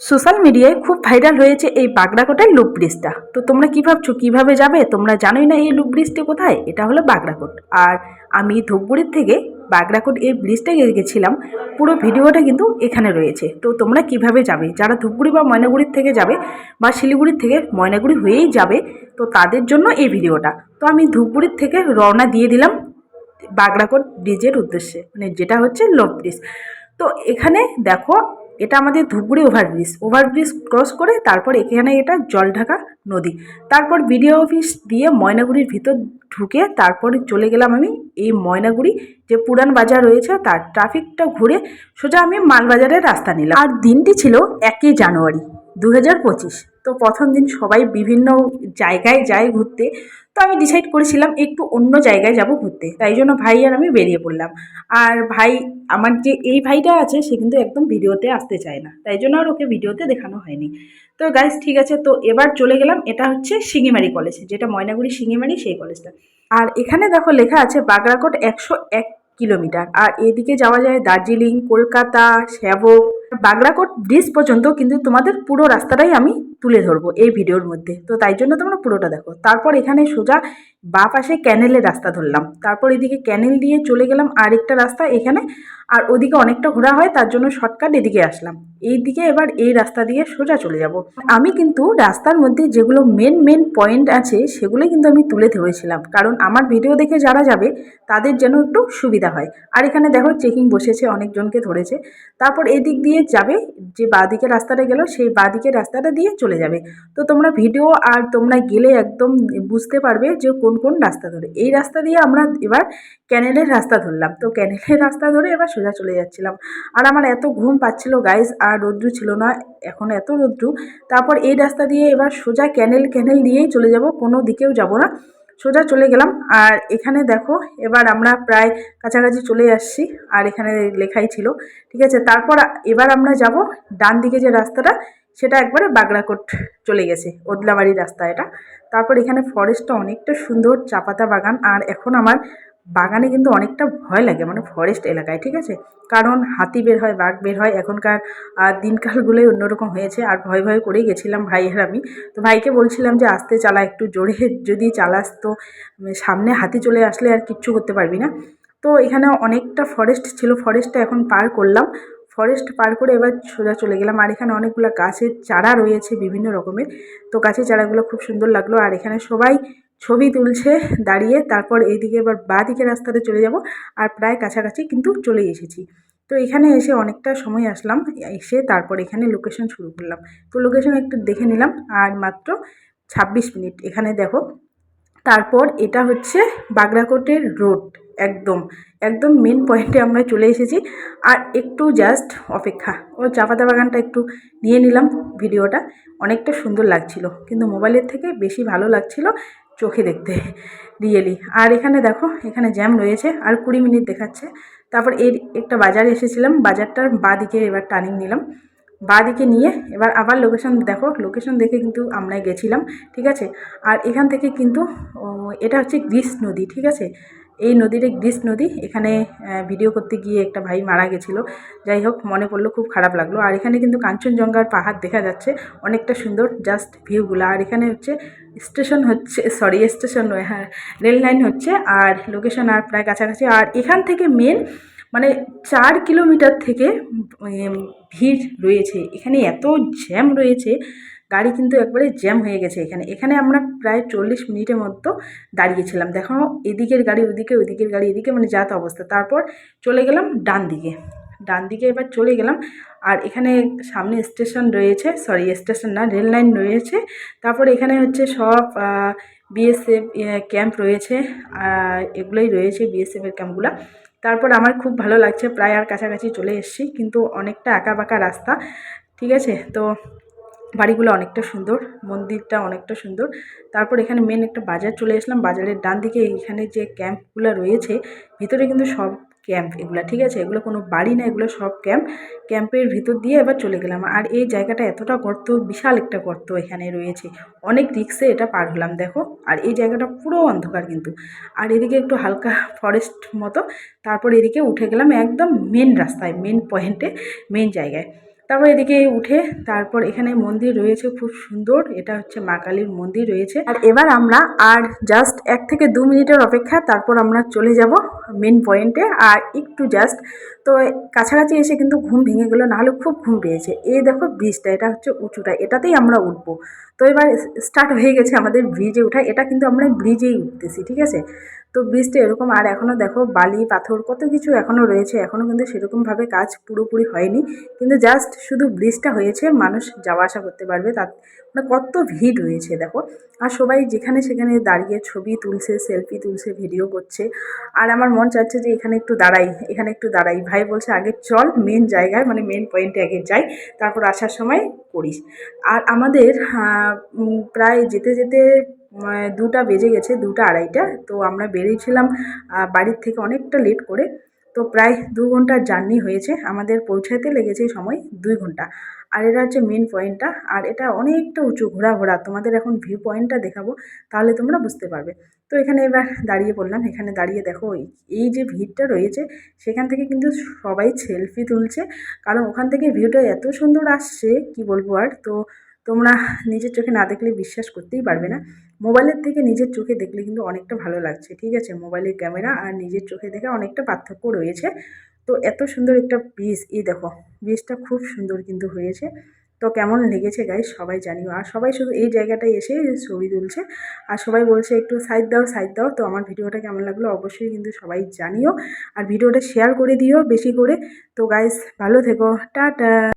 Social মিডিয়ায় খুব viral হয়েছে এই বাগড়াকোটের লুপ ব্রিজটা। তো তোমরা কী ভাবছ, কীভাবে যাবে? তোমরা জানোই না এই লুপ ব্রিজটি কোথায়? এটা হলো বাগড়াকোট। আর আমি ধূপগুড়ির থেকে বাগড়াকোট এই ব্রিজটা গেছিলাম, পুরো ভিডিওটা কিন্তু এখানে রয়েছে। তো তোমরা কীভাবে যাবে? যারা ধূপগুড়ি বা ময়নাগুড়ির থেকে যাবে বা শিলিগুড়ির থেকে ময়নাগুড়ি হয়েই যাবে, তো তাদের জন্য এই ভিডিওটা। তো আমি ধূপগুড়ির থেকে রওনা দিয়ে দিলাম বাগড়াকোট ব্রিজের উদ্দেশ্যে। মানে যেটা হচ্ছে লোপ ব্রিজ। তো এখানে দেখো এটা আমাদের ধূপগুড়ি ওভারব্রিজ ওভারব্রিজ ক্রস করে তারপর এখানে এটা জলঢাকা নদী। তারপর বিডিও অফিস দিয়ে ময়নাগুড়ির ভিতর ঢুকে তারপর চলে গেলাম আমি এই ময়নাগুড়ি, যে পুরান বাজার রয়েছে তার ট্রাফিকটা ঘুরে সোজা আমি মালবাজারের রাস্তা নিলাম। আর দিনটি ছিল একই জানুয়ারি। দু হাজার পঁচিশ। তো প্রথম দিন সবাই বিভিন্ন জায়গায় যায় ঘুরতে। তো আমি ডিসাইড করেছিলাম একটু অন্য জায়গায় যাব ঘুরতে। তাই জন্য ভাই আর আমি বেরিয়ে পড়লাম। আর ভাই, আমার যে এই ভাইটা আছে, সে কিন্তু একদম ভিডিওতে আসতে চায় না। তাই জন্য আর ওকে ভিডিওতে দেখানো হয়নি। তো গাইজ ঠিক আছে। তো এবার চলে গেলাম। এটা হচ্ছে শিঙিমারি কলেজ যেটা ময়নাগুড়ি শিঙিমারি সেই কলেজটা আর এখানে দেখো লেখা আছে বাগড়াকোট একশো এক কিলোমিটার। আর এদিকে যাওয়া যায় দার্জিলিং, কলকাতা শ্যাবক বাগড়াকোট ব্রিজ পর্যন্ত কিন্তু তোমাদের পুরো রাস্তাটাই আমি তুলে ধরবো এই ভিডিওর মধ্যে। তো তাই জন্য তোমরা পুরোটা দেখো। তারপর এখানে সোজা বা পাশে ক্যানেলের রাস্তা ধরলাম। তারপর এদিকে ক্যানেল দিয়ে চলে গেলাম আরেকটা রাস্তা এখানে। আর ওদিকে অনেকটা ঘোরা হয়, তার জন্য শর্টকাট এদিকে আসলাম। এই দিকে এবার এই রাস্তা দিয়ে সোজা চলে যাব। আমি কিন্তু রাস্তার মধ্যে যেগুলো মেন মেন পয়েন্ট আছে, সেগুলো কিন্তু আমি তুলে ধরেছিলাম। কারণ আমার ভিডিও দেখে যারা যাবে, তাদের যেন একটু সুবিধা হয়। আর এখানে দেখো চেকিং বসেছে, অনেকজনকে ধরেছে। তারপর এদিক দিয়ে যাবে, যে বাঁদিকে রাস্তাটা গেল, সেই বাঁদিকে রাস্তাটা দিয়ে চলে যাবে। তো তোমরা ভিডিও আর তোমরা গেলে একদম বুঝতে পারবে যে কোন কোন রাস্তা ধরে। এই রাস্তা দিয়ে আমরা এবার ক্যানেলের রাস্তা ধরলাম। তো ক্যানেলের রাস্তা ধরে এবার সোজা চলে যাচ্ছিলাম। আর আমার এত ঘুম পাচ্ছিল গাইজ আর রৌদ্রু ছিল না, এখন এত রৌদ্রু। তারপর এই রাস্তা দিয়ে এবার সোজা ক্যানেল ক্যানেল দিয়েই চলে যাব, কোনো দিকেও যাব না। সোজা চলে গেলাম, আর এখানে দেখো এবার আমরা প্রায় কাছাকাছি চলে আসছি, আর এখানে লেখাই ছিল, ঠিক আছে? তারপর এবার আমরা যাব ডান দিকে যে রাস্তাটা সেটা একবারে বাগড়াকোট চলে গেছে, ওদলাবাড়ি রাস্তা এটা। তারপর এখানে ফরেস্টটা অনেকটা সুন্দর, চাপাতা বাগান। আর এখন আমার বাগানে কিন্তু অনেকটা ভয় লাগে মানে ফরেস্ট এলাকায়, ঠিক আছে? কারণ হাতি বের হয়, বাঘ বের হয়, এখনকার দিনকালগুলোই অন্যরকম হয়েছে। আর ভয় ভয় করেই গেছিলাম ভাই আর আমি। তো ভাইকে বলছিলাম যে, আসতে চালা, একটু জোরে যদি চালাস তো সামনে হাতি চলে আসলে আর কিচ্ছু করতে পারবি না। তো এখানে অনেকটা ফরেস্ট ছিল ফরেস্টটা এখন পার করলাম। ফরেস্ট পার করে এবার সোজা চলে গেলাম। আর এখানে অনেকগুলো গাছের চারা রয়েছে বিভিন্ন রকমের। তো গাছের চারাগুলো খুব সুন্দর লাগল। আর এখানে সবাই ছবি তুলছে দাঁড়িয়ে। তারপর এইদিকে এবার বাঁ দিকে রাস্তাতে চলে যাব। আর প্রায় কাছাকাছি কিন্তু চলে এসেছি। তো এখানে এসে অনেকটা সময় আসলাম। এসে তারপর এখানে লোকেশন শুরু করলাম। তো লোকেশন একটু দেখে নিলাম। আর মাত্র ছাব্বিশ মিনিট। এখানে দেখো, তারপর এটা হচ্ছে বাগরাকোটের রোড একদম একদম মেন পয়েন্টে আমরা চলে এসেছি। আর একটু জাস্ট অপেক্ষা। ও চা পাতা বাগানটা একটু নিয়ে নিলাম ভিডিওটা। অনেকটা সুন্দর লাগছিল, কিন্তু মোবাইলের থেকে বেশি ভালো লাগছিল চোখে দেখতে রিয়েলি আর এখানে দেখো, এখানে জ্যাম রয়েছে, আর কুড়ি মিনিট দেখাচ্ছে। তারপর এর একটা বাজার এসেছিলাম, বাজারটার বাঁ দিকে এবার টার্নিং নিলাম। বাঁ দিকে নিয়ে এবার আবার লোকেশন দেখো লোকেশন দেখে কিন্তু আমরা গেছিলাম, ঠিক আছে? আর এখান থেকে কিন্তু এটা হচ্ছে গ্রিস নদী, ঠিক আছে? এই নদীটা গ্রিস নদী। এখানে ভিডিও করতে গিয়ে একটা ভাই মারা গেছিল। যাই হোক, মনে পড়ল, খুব খারাপ লাগল। আর এখানে কিন্তু কাঞ্চনজঙ্ঘার পাহাড় দেখা যাচ্ছে। অনেকটা সুন্দর জাস্ট ভিউগুলো আর এখানে হচ্ছে স্টেশন হচ্ছে সরি স্টেশন নয় হ্যাঁ রেল লাইন হচ্ছে আর লোকেশন আর প্রায় কাছাকাছি। আর এখান থেকে মেন মানে চার কিলোমিটার থেকে ভিড় রয়েছে। এখানে এত জ্যাম রয়েছে গাড়ি কিন্তু একবারে জ্যাম হয়ে গেছে এখানে। এখানে আমরা প্রায় চল্লিশ মিনিটের মতো দাঁড়িয়েছিলাম। দেখো, এদিকের গাড়ি ওদিকে, ওদিকের গাড়ি এদিকে মানে যাত অবস্থা। তারপর চলে গেলাম ডান দিকে। ডান দিকে এবার চলে গেলাম আর এখানে সামনে স্টেশন রয়েছে, সরি, স্টেশন না, রেল লাইন রয়েছে। তারপর এখানে হচ্ছে সব বিএসএফ ক্যাম্প রয়েছে। এগুলোই রয়েছে বিএসএফের ক্যাম্পগুলো তারপর আমার খুব ভালো লাগছে, প্রায় আর কাছাকাছি চলে এসেছি, কিন্তু অনেকটা আঁকা বাঁকা রাস্তা। ঠিক আছে? তো বাড়িগুলো অনেকটা সুন্দর, মন্দিরটা অনেকটা সুন্দর। তারপর এখানে মেন একটা বাজার চলে আসলাম। বাজারের ডান দিকে এইখানে যে ক্যাম্পগুলো রয়েছে, ভিতরে কিন্তু সব ক্যাম্প এগুলো, ঠিক আছে? এগুলো কোনো বাড়ি না, এগুলো সব ক্যাম্প ক্যাম্পের ভিতর দিয়ে এবার চলে গেলাম। আর এই জায়গাটা এতটা গর্ত, বিশাল একটা গর্ত এখানে রয়েছে। অনেক রিক্সে এটা পার হলাম, দেখো। আর এই জায়গাটা পুরো অন্ধকার কিন্তু। আর এদিকে একটু হালকা ফরেস্ট মতো। তারপর এদিকে উঠে গেলাম একদম মেন রাস্তায় মেন পয়েন্টে মেন জায়গায়। তারপর এদিকে উঠে তারপর এখানে মন্দির রয়েছে খুব সুন্দর। এটা হচ্ছে মা কালীর মন্দির রয়েছে। আর এবার আমরা আর জাস্ট এক থেকে দু মিনিটের অপেক্ষা, তারপর আমরা চলে যাব মেন পয়েন্টে আর একটু জাস্ট তো কাছাকাছি এসে কিন্তু ঘুম ভেঙে গেলো, নাহলে খুব ঘুম পেয়েছে। এই দেখো ব্রিজটা, এটা হচ্ছে উঁচুটা, এটাতেই আমরা উঠবো। তো এবার স্টার্ট হয়ে গেছে আমাদের ব্রিজে ওঠা। এটা কিন্তু আমরা ব্রিজেই উঠতেছি, ঠিক আছে? তো ব্রিজটা এরকম, আর এখনও দেখো বালি, পাথর কত কিছু এখনও রয়েছে এখনও কিন্তু সেরকমভাবে কাজ পুরোপুরি হয়নি। কিন্তু জাস্ট শুধু ব্রিজটা হয়েছে, মানুষ যাওয়া আসা করতে পারবে, তার মানে কত ভিড় রয়েছে দেখো। আর সবাই যেখানে সেখানে দাঁড়িয়ে ছবি তুলছে সেলফি তুলছে ভিডিও করছে। আর আমার মন চাচ্ছে যে এখানে একটু দাঁড়াই, এখানে একটু দাঁড়াই। ভাই বলছে, আগে চল মেন জায়গায় মানে মেন পয়েন্টে আগে যাই, তারপর আসার সময় করিস। আর আমাদের প্রায় যেতে যেতে দুটা বেজে গেছে, দুটা আড়াইটা। তো আমরা বেরিয়েছিলাম বাড়ির থেকে অনেকটা লেট করে। তো প্রায় দু ঘণ্টার জার্নি হয়েছে, আমাদের পৌঁছাতে লেগেছে সময় দুই ঘণ্টা। আর এটা হচ্ছে মেন পয়েন্টটা আর এটা অনেকটা উঁচু ঘোরা ঘোরা তোমাদের এখন ভিউ পয়েন্টটা দেখাবো, তাহলে তোমরা বুঝতে পারবে। তো এখানে এবার দাঁড়িয়ে পড়লাম, এখানে দাঁড়িয়ে দেখো এই- এই যে ভিড়টা রয়েছে, সেখান থেকে কিন্তু সবাই সেলফি তুলছে, কারণ ওখান থেকে ভিউটা এত সুন্দর আসছে, কি বলব আর, তো তোমরা নিজের চোখে না দেখলে বিশ্বাস করতেই পারবে না। মোবাইলের থেকে নিজের চোখে দেখলে কিন্তু অনেকটা ভালো লাগছে, ঠিক আছে? মোবাইলের ক্যামেরা আর নিজের চোখে দেখে অনেকটা পার্থক্য রয়েছে। তো এত সুন্দর একটা ব্রিজ এই দেখো ব্রিজটা খুব সুন্দর কিন্তু হয়েছে। তো কেমন লেগেছে গাইজ সবাই জানিও। আর সবাই শুধু এই জায়গাটায় এসে ছবি তুলছে। আর সবাই বলছে একটু সাইড দাও সাইড দাও। তো আমার ভিডিওটা কেমন লাগল অবশ্যই কিন্তু সবাই জানিও। আর ভিডিওটা শেয়ার করে দিও বেশি করে। তো গাইস ভালো থেকো, টাটা।